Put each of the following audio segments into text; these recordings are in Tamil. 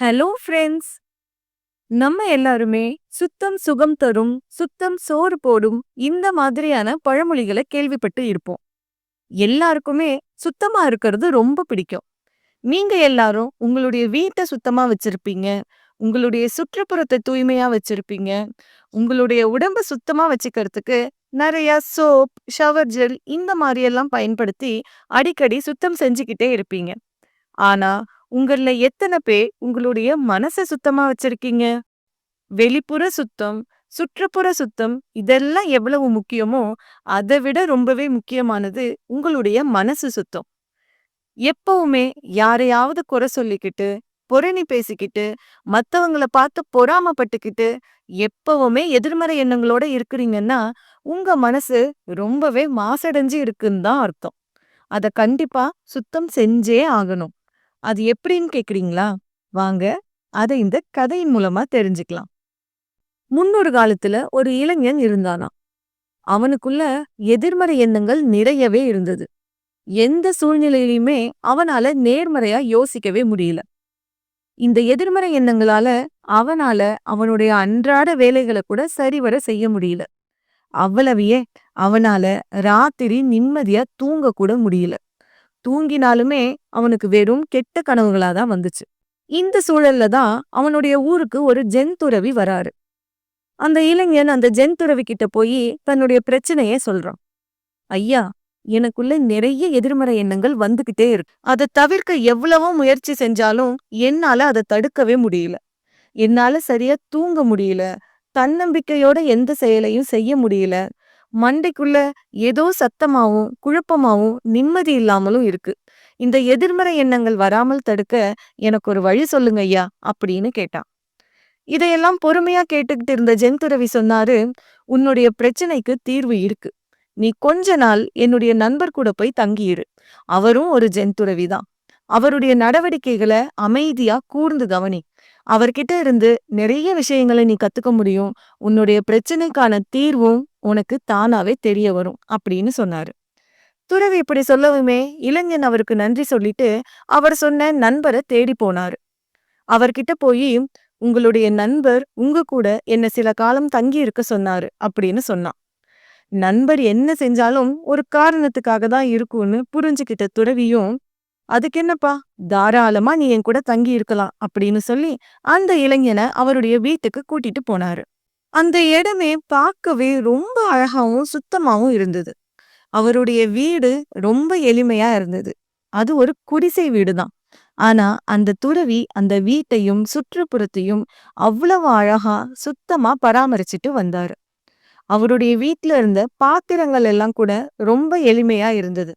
ஹலோ ஃப்ரெண்ட்ஸ் நம்ம எல்லாருமே சுத்தம் சுகம் தரும் சுத்தம் சோறு போடும் இந்த மாதிரியான பழமொழிகளை கேள்விப்பட்டு இருப்போம். எல்லாருக்குமே சுத்தமா இருக்கிறது ரொம்ப பிடிக்கும். நீங்க எல்லாரும் உங்களுடைய வீட்டை சுத்தமா வச்சிருப்பீங்க. உங்களுடைய சுற்றுப்புறத்தை தூய்மையா வச்சிருப்பீங்க. உங்களுடைய உடம்ப சுத்தமா வச்சுக்கிறதுக்கு நிறைய சோப் ஷவர் ஜெல் இந்த மாதிரி எல்லாம் பயன்படுத்தி அடிக்கடி சுத்தம் செஞ்சுக்கிட்டே இருப்பீங்க. ஆனா உங்கள எத்தனை பேர் உங்களுடைய மனசை சுத்தமா வச்சிருக்கீங்க? வெளிப்புற சுத்தம் சுற்றுப்புற சுத்தம் இதெல்லாம் எவ்வளவு முக்கியமோ அதை விட ரொம்பவே முக்கியமானது உங்களுடைய மனசு சுத்தம். எப்பவுமே யாரையாவது குறை சொல்லிக்கிட்டு பொறணி பேசிக்கிட்டு மத்தவங்கள பார்த்து பொறாமப்பட்டுக்கிட்டு எப்பவுமே எதிர்மறை எண்ணங்களோட இருக்கிறீங்கன்னா உங்க மனசு ரொம்பவே மாசடைஞ்சு இருக்குன்னு தான் அர்த்தம். அத கண்டிப்பா சுத்தம் செஞ்சே ஆகணும். அது எப்படின்னு கேக்குறீங்களா? வாங்க அதை இந்த கதையின் மூலமா தெரிஞ்சுக்கலாம். முன்னொரு காலத்துல ஒரு இளைஞன் இருந்தானாம். அவனுக்குள்ள எதிர்மறை எண்ணங்கள் நிறையவே இருந்தது. எந்த சூழ்நிலையிலுமே அவனால நேர்மறையா யோசிக்கவே முடியல. இந்த எதிர்மறை எண்ணங்களால அவனால அவனுடைய அன்றாட வேலைகளை கூட சரிவர செய்ய முடியல. அவ்வளவையே அவனால ராத்திரி நிம்மதியா தூங்க கூட முடியல. தூங்கினாலுமே அவனுக்கு வெறும் கெட்ட கனவுகளா தான் வந்துச்சு. இந்த சூழல்ல தான் அவனுடைய ஊருக்கு ஒரு ஜென் துறவி வராரு. அந்த இளைஞன் அந்த ஜென்துறவி கிட்ட போய் தன்னுடைய பிரச்சனைய சொல்றான். ஐயா எனக்குள்ள நிறைய எதிர்மறை எண்ணங்கள் வந்துகிட்டே இருக்கு. அதை தவிர்க்க எவ்வளவோ முயற்சி செஞ்சாலும் என்னால அதை தடுக்கவே முடியல. என்னால சரியா தூங்க முடியல. தன்னம்பிக்கையோட எந்த செயலையும் செய்ய முடியல. மண்டைக்குள்ள ஏதோ சத்தமாவும் குழப்பமாவும் நிம்மதி இல்லாமலும் இருக்கு. இந்த எதிர்மறை எண்ணங்கள் வராமல் தடுக்க எனக்கு ஒரு வழி சொல்லுங்க ஐயா அப்படின்னு கேட்டான். இதையெல்லாம் பொறுமையா கேட்டுக்கிட்டு இருந்த ஜென்துறவி சொன்னாரு உன்னுடைய பிரச்சனைக்கு தீர்வு இருக்கு. நீ கொஞ்ச நாள் என்னுடைய நண்பர் கூட போய் தங்கியிரு. அவரும் ஒரு ஜென்துறவி தான் அவருடைய நடவடிக்கைகளை அமைதியா கூர்ந்து கவனி. அவர்கிட்ட இருந்து நிறைய விஷயங்களை நீ கத்துக்க முடியும். உன்னுடைய பிரச்சனைக்கான தீர்வும் உனக்கு தானாவே தெரிய வரும் அப்படின்னு சொன்னாரு. துறவி இப்படி சொல்லவுமே இளைஞன் அவருக்கு நன்றி சொல்லிட்டு அவர் சொன்ன நண்பரை தேடி போனாரு. அவர்கிட்ட போய் உங்களுடைய நண்பர் உங்க கூட என்ன சில காலம் தங்கி இருக்க சொன்னாரு அப்படின்னு சொன்னான். நண்பர் என்ன செஞ்சாலும் ஒரு காரணத்துக்காக தான் இருக்கும்னு புரிஞ்சுக்கிட்ட துறவியும் அதுக்கு என்னப்பா? தாராளமா நீ என் கூட தங்கி இருக்கலாம் அப்படின்னு சொல்லி அந்த இளைஞனை அவருடைய வீட்டுக்கு கூட்டிட்டு போனாரு. அந்த இடமே பார்க்கவே ரொம்ப அழகாவும் சுத்தமாவும் இருந்தது. அவருடைய வீடு ரொம்ப எளிமையா இருந்தது. அது ஒரு குடிசை வீடு தான் ஆனா அந்த துறவி அந்த வீட்டையும் சுற்றுப்புறத்தையும் அவ்வளவு அழகா சுத்தமா பராமரிச்சுட்டு வந்தாரு. அவருடைய வீட்ல இருந்த பாத்திரங்கள் எல்லாம் கூட ரொம்ப எளிமையா இருந்தது.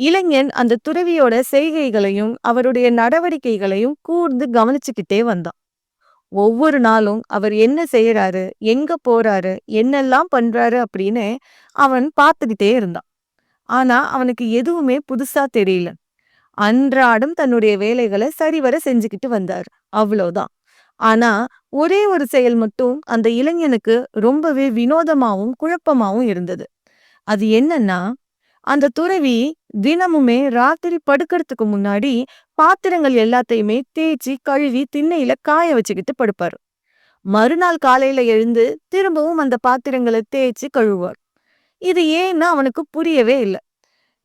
இளைஞன் அந்த துறவியோட செய்கைகளையும் அவருடைய நடவடிக்கைகளையும் கூர்ந்து கவனிச்சுக்கிட்டே வந்தான். ஒவ்வொரு நாளும் அவர் என்ன செய்யறாரு எங்க போறாரு என்னெல்லாம் பண்றாரு அப்படின்னு அவன் பார்த்துக்கிட்டே இருந்தான். ஆனா அவனுக்கு எதுவுமே புதுசா தெரியல. அன்றாடம் தன்னுடைய வேலைகளை சரிவர செஞ்சுக்கிட்டு வந்தார். அவ்வளவுதான். ஆனா ஒரே ஒரு செயல் மட்டும் அந்த இளைஞனுக்கு ரொம்பவே வினோதமாவும் குழப்பமாவும் இருந்தது. அது என்னன்னா அந்த துறவி தினமுமே ராத்திரி படுக்கிறதுக்கு முன்னாடி பாத்திரங்கள் எல்லாத்தையுமே தேய்ச்சி கழுவி திண்ணையில காய வச்சுக்கிட்டு படுப்பாரு. மறுநாள் காலையில எழுந்து திரும்பவும் அந்த பாத்திரங்களை தேய்ச்சி கழுவார் இது ஏன்னா அவனுக்கு புரியவே இல்லை.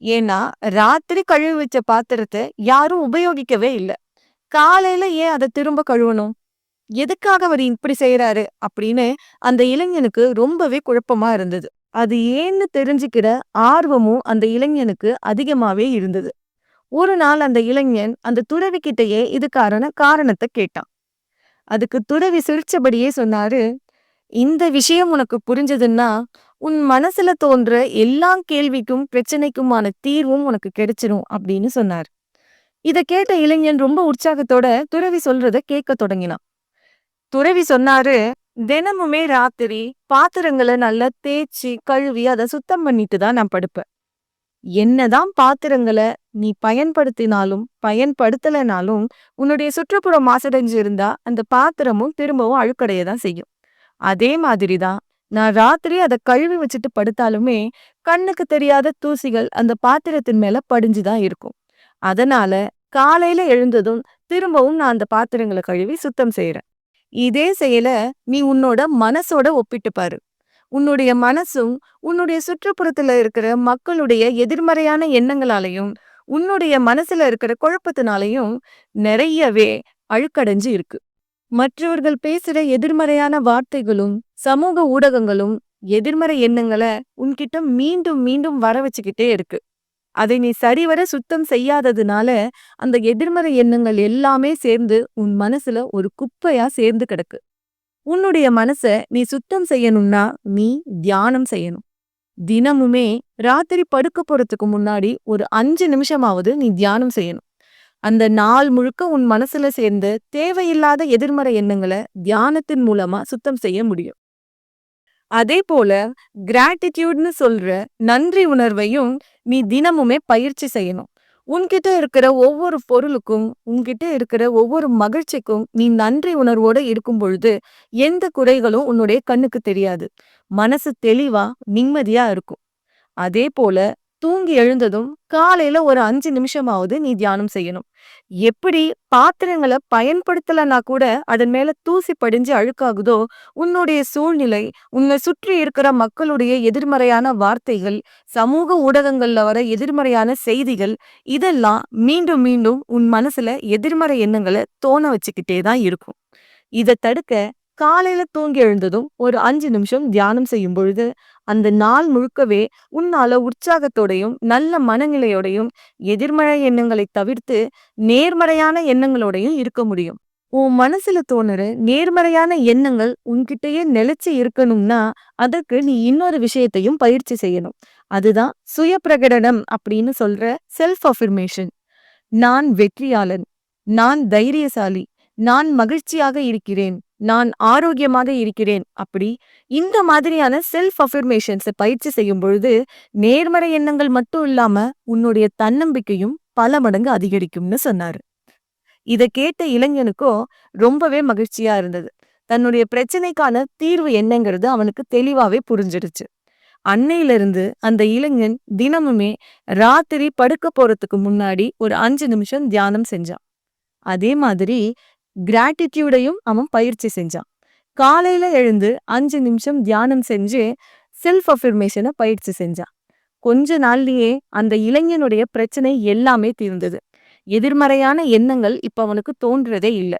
ஏன்னா ராத்திரி கழுவி வச்ச பாத்திரத்தை யாரும் உபயோகிக்கவே இல்லை. காலையில ஏன் அதை திரும்ப கழுவணும்? எதுக்காக அவர் இப்படி செய்யறாரு அப்படின்னு அந்த இளைஞனுக்கு ரொம்பவே குழப்பமா இருந்தது. அது ஏன்னு தெரிஞ்சுக்கிற ஆர்வமும் அந்த இளைஞனுக்கு அதிகமாவே இருந்தது. ஒரு நாள் அந்த இளைஞன் அந்த துறவி கிட்டயே இதுக்கான காரணத்தை கேட்டான். அதுக்கு துறவி சிரிச்சபடியே சொன்னாரு இந்த விஷயம் உனக்கு புரிஞ்சதுன்னா உன் மனசுல தோன்ற எல்லா கேள்விக்கும் பிரச்சனைக்குமான தீர்வும் உனக்கு கிடைச்சிரும் அப்படின்னு சொன்னார். இத கேட்ட இளைஞன் ரொம்ப உற்சாகத்தோட துறவி சொல்றத கேட்க தொடங்கினான். துறவி சொன்னாரு தினமுமே ராத்திரி பாத்திரங்களை நல்லா தேய்ச்சி கழுவி அதை சுத்தம் பண்ணிட்டு தான் நான் படுப்பேன். என்னதான் பாத்திரங்களை நீ பயன்படுத்தினாலும் பயன்படுத்தலைனாலும் உன்னுடைய சுற்றுப்புறம் மாசடைஞ்சு இருந்தா அந்த பாத்திரமும் திரும்பவும் அழுக்கடைய தான் செய்யும். அதே மாதிரி தான் நான் ராத்திரி அதை கழுவி வச்சுட்டு படுத்தாலுமே கண்ணுக்கு தெரியாத தூசிகள் அந்த பாத்திரத்தின் மேல படிஞ்சுதான் இருக்கும். அதனால காலையில எழுந்ததும் திரும்பவும் நான் அந்த பாத்திரங்களை கழுவி சுத்தம் செய்யறேன் இதே செயல நீ உன்னோட மனசோட ஒப்பிட்டு பாரு. உன்னுடைய மனசும் உன்னுடைய சுற்றுப்புறத்துல இருக்கிற மக்களுடைய எதிர்மறையான எண்ணங்களாலையும் உன்னுடைய மனசுல இருக்கிற குழப்பத்தினாலையும் நிறையவே அழுக்கடைஞ்சு இருக்கு. மற்றவர்கள் பேசுற எதிர்மறையான வார்த்தைகளும் சமூக ஊடகங்களும் எதிர்மறை எண்ணங்களை உன்கிட்ட மீண்டும் மீண்டும் வர வச்சுக்கிட்டே இருக்கு. அதை நீ சரிவர சுத்தம் செய்யாததுனால அந்த எதிர்மறை எண்ணங்கள் எல்லாமே சேர்ந்து உன் மனசுல ஒரு குப்பையா சேர்ந்து கிடக்கு. உன்னுடைய மனச நீ சுத்தம் செய்யணும்னா நீ தியானம் செய்யணும். தினமுமே ராத்திரி படுக்க போறதுக்கு முன்னாடி ஒரு அஞ்சு நிமிஷமாவது நீ தியானம் செய்யணும். அந்த நாள் முழுக்க உன் மனசுல சேர்ந்து தேவையில்லாத எதிர்மறை எண்ணங்களை தியானத்தின் மூலமா சுத்தம் செய்ய முடியும். அதே போல கிராட்டிடியூட்னு சொல்ற நன்றி உணர்வையும் நீ தினமுமே பயிற்சி செய்யணும். உன்கிட்ட இருக்கிற ஒவ்வொரு பொருளுக்கும் உன்கிட்ட இருக்கிற ஒவ்வொரு மகிழ்ச்சிக்கும் நீ நன்றி உணர்வோட இருக்கும் பொழுது எந்த குறைகளும் உன்னுடைய கண்ணுக்கு தெரியாது. மனசு தெளிவா நிம்மதியா இருக்கும். அதே போல தூங்கி எழுந்ததும் காலையில ஒரு அஞ்சு நிமிஷமாவது நீ தியானம் செய்யணும். எப்படி பாத்திரங்களை பயன்படுத்தலனா கூட அதன் மேல தூசி படிஞ்சு அழுக்காகுதோ உன்னுடைய சூழ்நிலை உன்னை சுற்றி இருக்கிற மக்களுடைய எதிர்மறையான வார்த்தைகள் சமூக ஊடகங்கள்ல வர எதிர்மறையான செய்திகள் இதெல்லாம் மீண்டும் மீண்டும் உன் மனசுல எதிர்மறை எண்ணங்களை தோண வச்சுக்கிட்டே தான் இருக்கும். இதை தடுக்க காலையில தூங்கி எழுந்ததும் ஒரு அஞ்சு நிமிஷம் தியானம் செய்யும் பொழுது அந்த நாள் முழுக்கவே உன்னால உற்சாகத்தோடையும் நல்ல மனநிலையோடையும் எதிர்மறை எண்ணங்களை தவிர்த்து நேர்மறையான எண்ணங்களோடையும் இருக்க முடியும். உன் மனசுல தோணுற நேர்மறையான எண்ணங்கள் உன்கிட்டயே நிலைச்சு இருக்கணும்னா அதற்கு நீ இன்னொரு விஷயத்தையும் பயிற்சி செய்யணும். அதுதான் சுய பிரகடனம் அப்படின்னு சொல்ற செல்ஃப் அஃபிர்மேஷன் நான் வெற்றியாளன். நான் தைரியசாலி. நான் மகிழ்ச்சியாக இருக்கிறேன். நான் ஆரோக்கியமாக இருக்கிறேன் அப்படி இந்த மாதிரியான செல்ஃப் அஃபர்மேஷன்ஸை பயிற்சி செய்யும் பொழுது நேர்மறை எண்ணங்கள் மட்டும் இல்லாம உன்னுடைய தன்னம்பிக்கையும் பல மடங்கு அதிகரிக்கும்னு சொன்னாரு. இத கேட்ட இளைஞனுக்கோ ரொம்பவே மகிழ்ச்சியா இருந்தது. தன்னுடைய பிரச்சனைக்கான தீர்வு என்னங்கிறது அவனுக்கு தெளிவாவே புரிஞ்சிடுச்சு. அன்னையிலிருந்து அந்த இளைஞன் தினமுமே ராத்திரி படுக்க போறதுக்கு முன்னாடி ஒரு அஞ்சு நிமிஷம் தியானம் செஞ்சான். அதே மாதிரி கிராட்டிடியூடையும் அவன் பயிற்சி செஞ்சான். காலையில எழுந்து அஞ்சு நிமிஷம் தியானம் செஞ்சு செல்ஃப் அஃபர்மேஷனை பயிற்சி செஞ்சான். கொஞ்ச நாள்லயே அந்த இளைஞனுடைய பிரச்சனை எல்லாமே தீர்ந்தது. எதிர்மறையான எண்ணங்கள் இப்ப அவனுக்கு தோன்றதே இல்லை.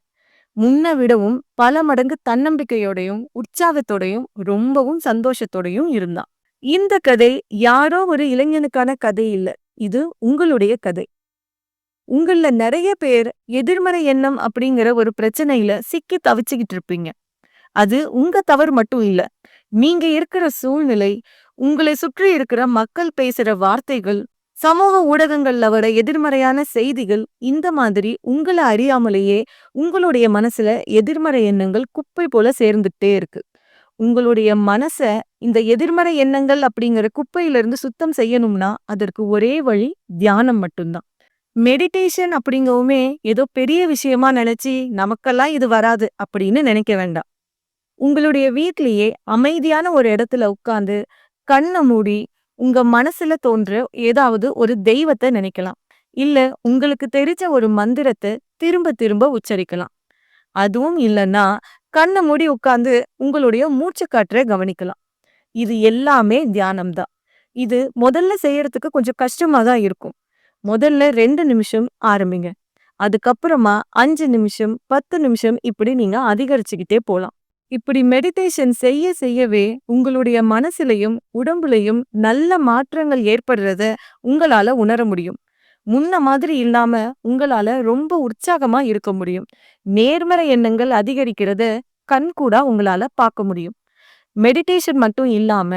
முன்ன விடவும் பல மடங்கு தன்னம்பிக்கையோடையும் உற்சாகத்தோடையும் ரொம்பவும் சந்தோஷத்தோடையும் இருந்தான். இந்த கதை யாரோ ஒரு இளைஞனுக்கான கதை இல்ல. இது உங்களுடைய கதை. உங்கள நிறைய பேர் எதிர்மறை எண்ணம் அப்படிங்கிற ஒரு பிரச்சனையில சிக்கி தவிச்சுக்கிட்டு இருப்பீங்க. அது உங்க தவறு மட்டும் இல்ல. நீங்க இருக்கிற சூழ்நிலை உங்களை சுற்றி இருக்கிற மக்கள் பேசுற வார்த்தைகள் சமூக ஊடகங்கள்ல வர எதிர்மறையான செய்திகள் இந்த மாதிரி உங்களை அறியாமலேயே உங்களுடைய மனசுல எதிர்மறை எண்ணங்கள் குப்பை போல சேர்ந்துட்டே இருக்கு. உங்களுடைய மனச இந்த எதிர்மறை எண்ணங்கள் அப்படிங்கிற குப்பையிலிருந்து சுத்தம் செய்யணும்னா அதற்கு ஒரே வழி தியானம் மட்டும்தான். மெடிடேஷன் அப்படிங்கவுமே ஏதோ பெரிய விஷயமா நினைச்சு நமக்கெல்லாம் இது வராது அப்படின்னு நினைக்க வேண்டாம். உங்களுடைய வீட்லயே அமைதியான ஒரு இடத்துல உட்காந்து கண்ணை மூடி உங்க மனசுல தோன்ற ஏதாவது ஒரு தெய்வத்தை நினைக்கலாம். இல்ல உங்களுக்கு தெரிஞ்ச ஒரு மந்திரத்தை திரும்ப திரும்ப உச்சரிக்கலாம். அதுவும் இல்லைன்னா கண்ணை மூடி உட்காந்து உங்களுடைய மூச்சுக்காற்றை கவனிக்கலாம். இது எல்லாமே தியானம்தான். இது முதல்ல செய்யறதுக்கு கொஞ்சம் கஷ்டமா தான் இருக்கும். முதல்ல ரெண்டு நிமிஷம் ஆரம்பிங்க. அதுக்கப்புறமா அஞ்சு நிமிஷம் பத்து நிமிஷம் இப்படி நீங்க அதிகரிச்சுக்கிட்டே போகலாம் இப்படி மெடிடேஷன் செய்ய செய்யவே உங்களுடைய மனசுலையும் உடம்புலையும் நல்ல மாற்றங்கள் ஏற்படுறத உங்களால உணர முடியும். முன்ன மாதிரி இல்லாம உங்களால ரொம்ப உற்சாகமா இருக்க முடியும். நேர்மறை எண்ணங்கள் அதிகரிக்கிறத கண் கூட உங்களால பார்க்க முடியும். மெடிடேஷன் மட்டும் இல்லாம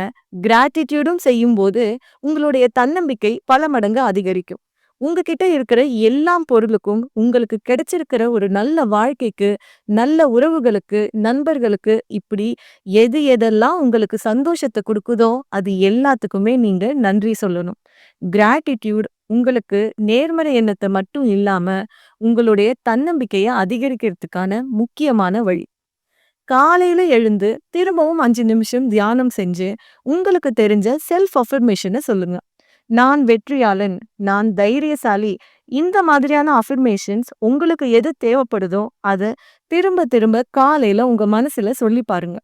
கிராட்டிடியூடும் செய்யும் போது உங்களுடைய தன்னம்பிக்கை பல மடங்கு அதிகரிக்கும். உங்ககிட்ட இருக்கிற எல்லா பொருளுக்கும் உங்களுக்கு கிடைச்சிருக்கிற ஒரு நல்ல வாழ்க்கைக்கு நல்ல உறவுகளுக்கு நண்பர்களுக்கு இப்படி எது எதெல்லாம் உங்களுக்கு சந்தோஷத்தை கொடுக்குதோ அது எல்லாத்துக்குமே நீங்க நன்றி சொல்லணும். கிராட்டிடியூட் உங்களுக்கு நேர்மறை எண்ணத்தை மட்டும் இல்லாம உங்களுடைய தன்னம்பிக்கையை அதிகரிக்கிறதுக்கான முக்கியமான வழி. காலையில எழுந்து திரும்பவும் அஞ்சு நிமிஷம் தியானம் செஞ்சு உங்களுக்கு தெரிஞ்ச செல்ஃப் அஃபர்மேஷனை சொல்லுங்க. நான் வெற்றியாளன் நான் தைரியசாலி. இந்த மாதிரியான அஃபர்மேஷன்ஸ் உங்களுக்கு எது தேவைப்படுதோ அதை திரும்ப திரும்ப காலையில உங்க மனசுல சொல்லி பாருங்க.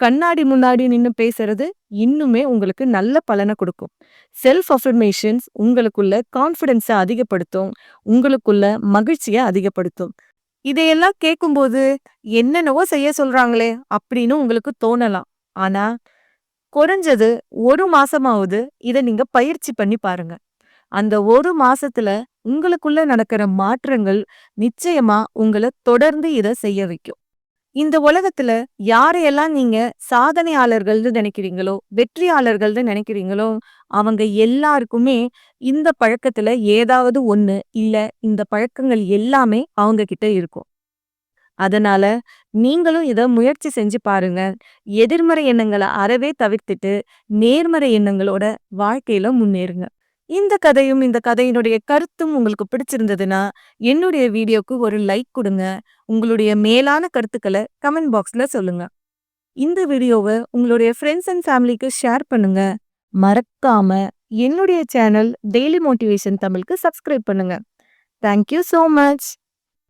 கண்ணாடி முன்னாடி நின்னு பேசுறது இன்னுமே உங்களுக்கு நல்ல பலனை கொடுக்கும். செல்ஃப் அஃபர்மேஷன்ஸ் உங்களுக்குள்ள கான்ஃபிடென்ஸை அதிகப்படுத்தும் உங்களுக்குள்ள மகிழ்ச்சியை அதிகப்படுத்தும். இதையெல்லாம் கேட்கும்போது என்னென்னவோ செய்ய சொல்றாங்களே அப்படின்னு உங்களுக்கு தோணலாம். ஆனா குறைஞ்சது ஒரு மாசமாவது இதை நீங்க பயிற்சி பண்ணி பாருங்க. அந்த ஒரு மாசத்துல உங்களுக்குள்ள நடக்கிற மாற்றங்கள் நிச்சயமா உங்களை தொடர்ந்து இதை செய்ய வைக்கும். இந்த உலகத்துல யாரையெல்லாம் நீங்க சாதனையாளர்கள்னு நினைக்கிறீங்களோ வெற்றியாளர்கள்னு நினைக்கிறீங்களோ அவங்க எல்லாருக்குமே இந்த பழக்கத்துல ஏதாவது ஒண்ணு இல்ல இந்த பழக்கங்கள் எல்லாமே அவங்க கிட்ட இருக்கும். அதனால நீங்களும் இதை முயற்சி செஞ்சு பாருங்க. எதிர்மறை எண்ணங்களை அறவே தவிர்த்துட்டு நேர்மறை எண்ணங்களோட வாழ்க்கையில முன்னேறுங்க. இந்த கதையும் இந்த கதையினுடைய கருத்தும் உங்களுக்கு பிடிச்சிருந்ததுன்னா என்னுடைய வீடியோக்கு ஒரு லைக் கொடுங்க. உங்களுடைய மேலான கருத்துக்களை கமெண்ட் பாக்ஸ்ல சொல்லுங்க. இந்த வீடியோவை உங்களுடைய ஃப்ரெண்ட்ஸ் அண்ட் ஃபேமிலிக்கு ஷேர் பண்ணுங்க. மறக்காம என்னுடைய சேனல் டெய்லி மோட்டிவேஷன் தமிழுக்கு சப்ஸ்கிரைப் பண்ணுங்க. Thank you so much